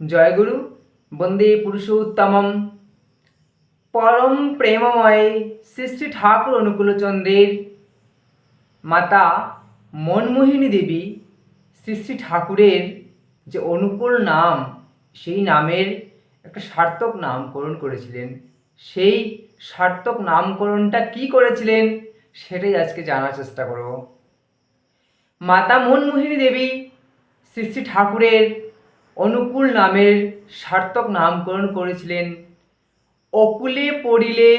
জয়গুরু, বন্দে পুরুষোত্তমম। পরম প্রেমময় শ্রী শ্রী ঠাকুর অনুকূলচন্দ্রের মাতা মনমোহিনী দেবী শ্রী শ্রী ঠাকুরের যে অনুকূল নাম, সেই নামের একটা সার্থক নামকরণ করেছিলেন। সেই সার্থক নামকরণটা কি করেছিলেন, সেটাই আজকে জানার চেষ্টা করব। মাতা মনমোহিনী দেবী শ্রী শ্রী ঠাকুরের অনুকূল নামের সার্থক নামকরণ করেছিলেন। অকুলে পড়িলে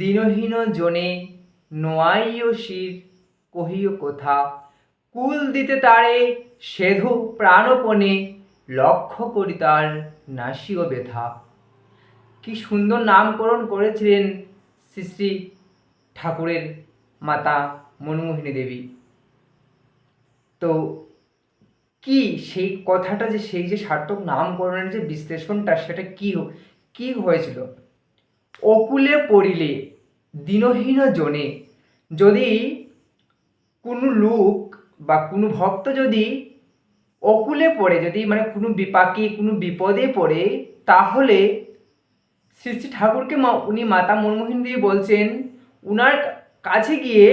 দীনহীন জনে নোয়াইও শির কহিও কোথা। কুল দিতে তারে সেধু প্রাণপণে লক্ষ্য করি তার নাসিও ব্যথা। কি সুন্দর নামকরণ করেছিলেন শ্রী শ্রী ঠাকুরের মাতা মনমোহিনী দেবী। তো কি সেই কথাটা যে সেই যে সার্থক নামকরণের যে বিশ্লেষণটা সেটা কি কি হয়েছিল? অকুলে পড়িলে দীনহীন জনে, যদি কোনো লোক বা কোনো ভক্ত যদি অকুলে পড়ে, যদি মানে কোনো বিপাকে, কোনো বিপদে পড়ে, তাহলে শ্রী শ্রী ঠাকুরকে মা, উনি মাতা মনমোহন দেবী বলছেন, উনার কাছে গিয়ে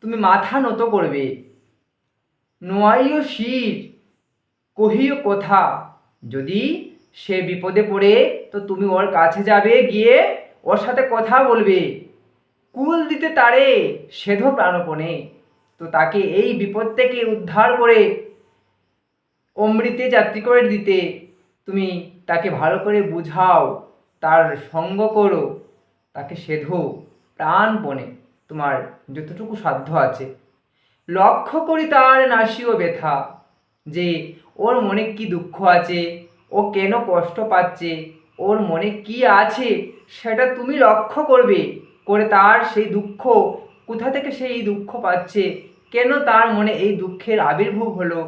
তুমি মাথা নত করবে। নোয়াইও শির, কহিও কথা, যদি সে বিপদে পড়ে, তো তুমি ওর কাছে যাবে, গিয়ে ওর সাথে কথা বলবে। কুল দিতে তারে সেধ প্রাণপণে, তো তাকে এই বিপদ থেকে উদ্ধার করে অমৃতে যাত্রী করে দিতে। তুমি তাকে ভালো করে বুঝাও, তার সঙ্গ করো, তাকে সেধো প্রাণপণে। তোমার যতটুকু সাধ্য আছে। লক্ষ্য করি তার নাসিও ব্যথা, যে ওর মনে কি দুঃখ আছে, ও কেন কষ্ট পাচ্ছে, ওর মনে কি আছে, সেটা তুমি লক্ষ্য করবে, করে তার সেই দুঃখ, কোথা থেকে সে এই দুঃখ পাচ্ছে, কেন তার মনে এই দুঃখের আবির্ভাব হলো,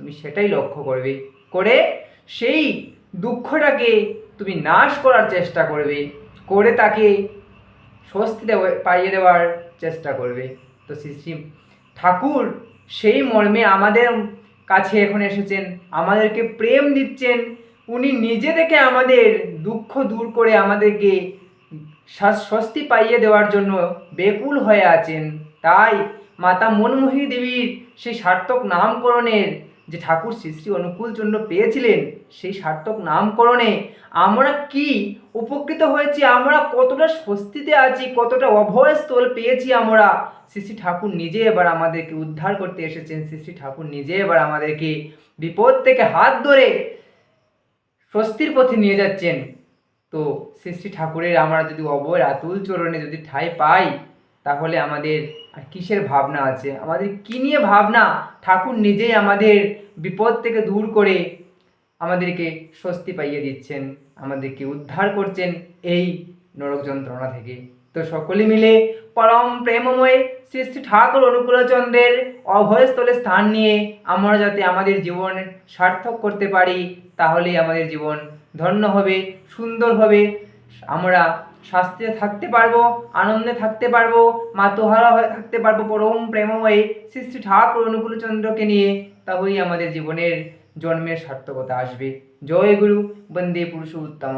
তুমি সেটাই লক্ষ্য করবে, করে সেই দুঃখটাকে তুমি নাশ করার চেষ্টা করবে, করে তাকে স্বস্তি দেওয়া পাইয়ে দেওয়ার চেষ্টা করবে। তো শ্রী শ্রী ঠাকুর সেই মর্মে আমাদের কাছে এখন এসেছেন, আমাদেরকে প্রেম দিচ্ছেন। উনি নিজে থেকে আমাদের দুঃখ দূর করে আমাদেরকে স্বস্তি পাইয়ে দেওয়ার জন্য বেকুল হয়ে আছেন। তাই মাতা মনমোহী দেবীর সেই সার্থক নামকরণের যে ঠাকুর শ্রী শ্রী অনুকূলচন্দ্র পেয়েছিলেন, সেই সার্থক নামকরণে আমরা কি উপকৃত হয়েছি? আমরা কতটা স্বস্তিতে আছি? কতটা অভয়স্থল পেয়েছি আমরা? শ্রী শ্রী ঠাকুর নিজে এবার আমাদেরকে উদ্ধার করতে এসেছেন। শ্রী শ্রী ঠাকুর নিজে এবার আমাদেরকে বিপদ থেকে হাত ধরে স্বস্তির পথে নিয়ে যাচ্ছেন। তো শ্রী শ্রী ঠাকুরের আমরা যদি অবয় আতুল চরণে যদি ঠাঁই পাই তাহলে আমাদের আর কিসের ভাবনা আছে? আমাদের কি নিয়ে ভাবনা? ঠাকুর নিজেই আমাদের বিপদ থেকে দূর করে আমাদেরকে স্বস্তি পাইয়ে দিচ্ছেন, আমাদেরকে উদ্ধার করছেন এই নরক যন্ত্রণা থেকে। তো সকলে মিলে পরম প্রেমময় শ্রী শ্রী ঠাকুর অনুকূলচন্দ্রের অভয়স্থলে স্থান নিয়ে আমরা যাতে আমাদের জীবন সার্থক করতে পারি, তাহলেই আমাদের জীবন ধন্য হবে, সুন্দর হবে। আমরা শাস্তিতে থাকতে পারব, আনন্দে থাকতে পারব, মাতোহারা হয়ে থাকতে পারব, পরম প্রেমময় শ্রী শ্রী ঠাকুর অনুকূলচন্দ্রকে নিয়ে, তবেই আমাদের জীবনের জন্মের সার্থকতা আসবে। জয় গুরু, বন্দে পুরুষ উত্তম